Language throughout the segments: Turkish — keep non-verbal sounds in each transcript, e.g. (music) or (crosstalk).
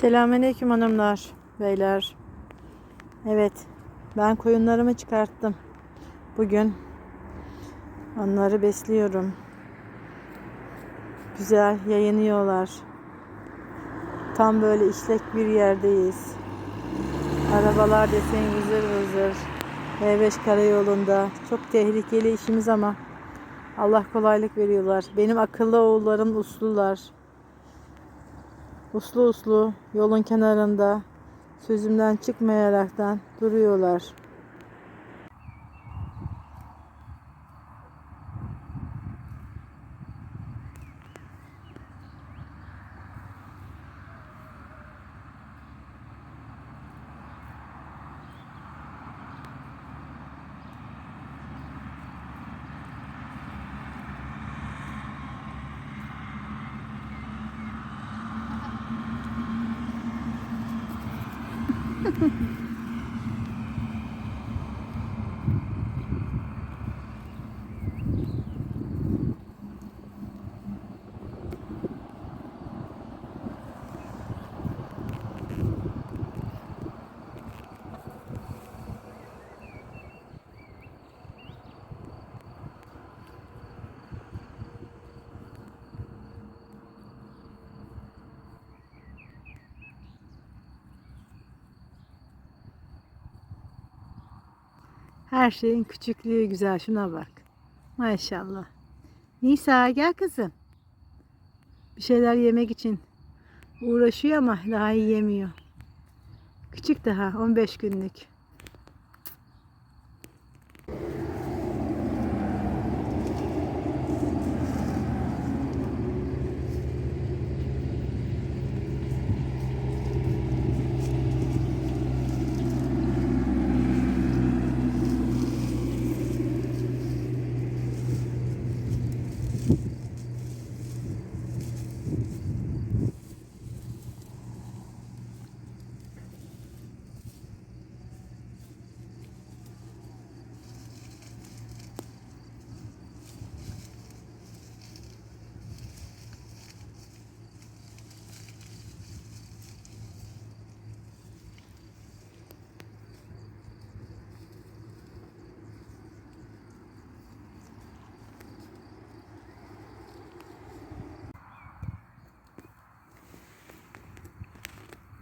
Selamünaleyküm hanımlar, beyler. Evet, ben koyunlarımı çıkarttım. Bugün onları besliyorum. Güzel yayınıyorlar. Tam böyle işlek bir yerdeyiz. Arabalar desen vızır vızır. E5 karayolunda. Çok tehlikeli işimiz ama Allah kolaylık veriyorlar. Benim akıllı oğullarım uslular. Uslu uslu yolun kenarında sözümden çıkmayaraktan duruyorlar. Ha ha ha. Her şeyin küçüklüğü güzel. Şuna bak. Maşallah. Nisa gel kızım. Bir şeyler yemek için uğraşıyor ama daha yiyemiyor. Küçük daha 15 günlük.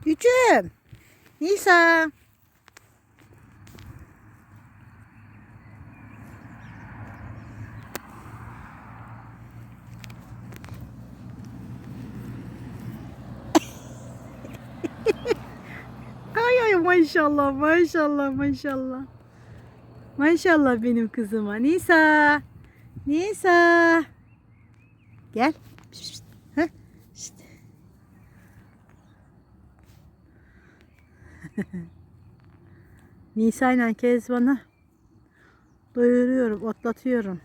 Gücüm. Nisa. (laughs) ay ay maşallah maşallah maşallah. Maşallah benim kızıma. Nisa. Nisa. Gel. Nisa ile Kezban'ı doyuruyorum, otlatıyorum.